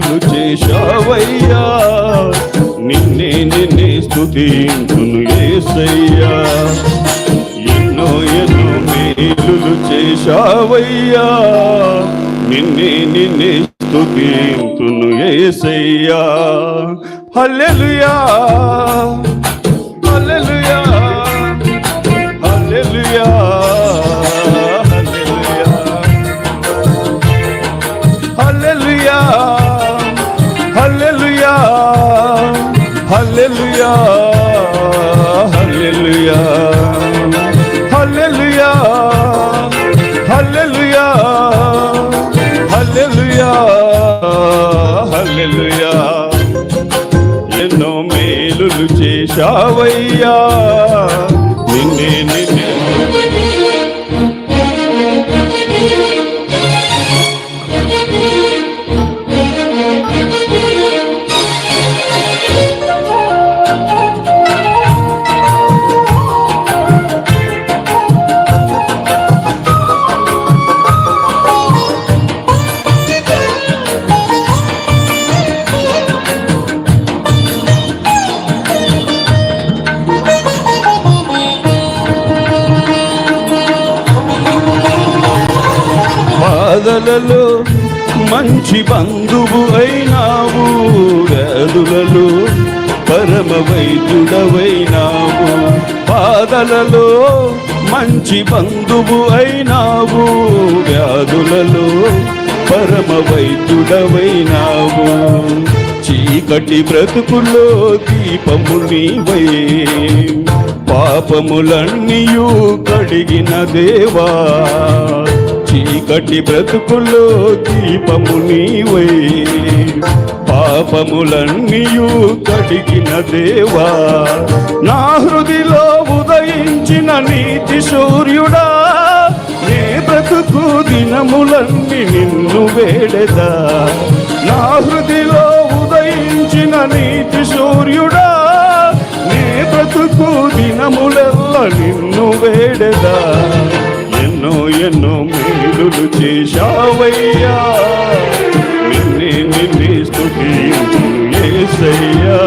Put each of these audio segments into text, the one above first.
మేలులు చేశావయ్యా. నిన్నే నిన్నే స్తుతించును ఏసయ్యా. ఎన్నో ఎన్నో మేలులు చేశావయ్యా. నిన్నే నిన్నే స్తుతించును ఏసయ్యా. హల్లెలూయా హల్లెలూయా. హల్లెలూయా హల్లెలూయా హల్లెలూయా హల్లెలూయా హల్లెలూయా హల్లెలూయా. ఎన్నో మేలులు చేశావయ్యా నిన్నే నిన్నే. బాధలలో మంచి బంధువు అయినావు. వ్యాధులలో పరమ వైద్యుడవైనావు. బాధలలో మంచి బంధువు అయినావు. వ్యాధులలో పరమ వైద్యుడవైనావు. చీకటి బ్రతుకుల్లో దీపము నీవై. పాపములన్నీయూ కడిగిన దేవా. చీకటి బ్రతుకుల్లో దీపము నీవై. పాపములన్నీయు కడిగిన దేవా. నా హృదిలో ఉదయించిన నీతి సూర్యుడా నే బ్రతుకు దినములన్నీ నిన్ను వేడెదా. నా హృదిలో ఉదయించిన నీతి సూర్యుడా నే బ్రతుకు దినములెల్ల నిన్ను వేడెదా. మేలు చేశావయ్యా నిన్నే నిన్నే స్థుతించు ఏసయ్యా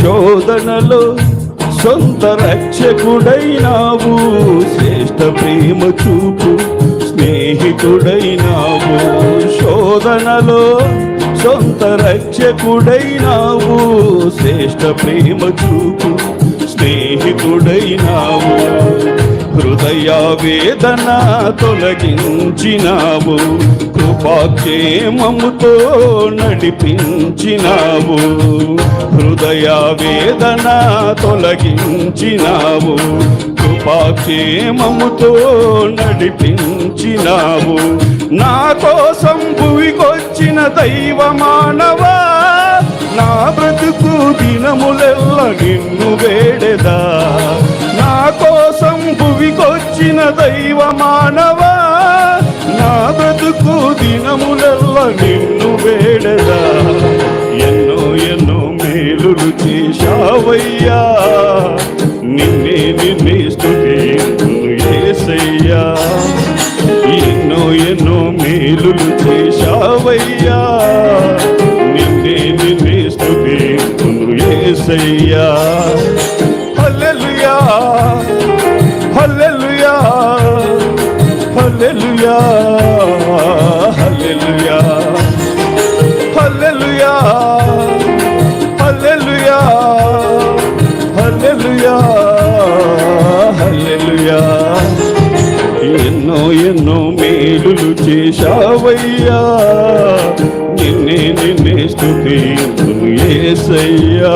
శోధనలో సొంత రక్షకుడైనావు శ్రేష్ట ప్రేమ చూపు స్నేహితుడైనావు. శోధనలో సొంత రక్షకుడైనావు శ్రేష్ట ప్రేమ చూపు స్నేహితుడైనావు. హృదయ వేదన తొలగించినావు కృపాక్షేమముతో నడిపించినావు. హృదయ వేదన తొలగించినావు కృపాక్షేమముతో నడిపించినావు. నా కోసం భువికొచ్చిన దైవ మానవా నా బ్రతుకు దినములెల్ల నిన్ను వేడెదా. దైవ మానవా? నా బ్రతుకు దినములల్ల నిన్ను వేడదా ఎన్నో ఎన్నో మేలులు చేశావయ్యా. నిన్నే నిన్నే స్తుతించును యేసయ్యా ఎన్నో ఎన్నో మేలులు చేశావయ్యా. నిన్నే నిన్నే స్థుతి ఏసయ్యా. చేశావయ్యా. నిన్నే నిన్నే స్థుతి ఏసయ్యా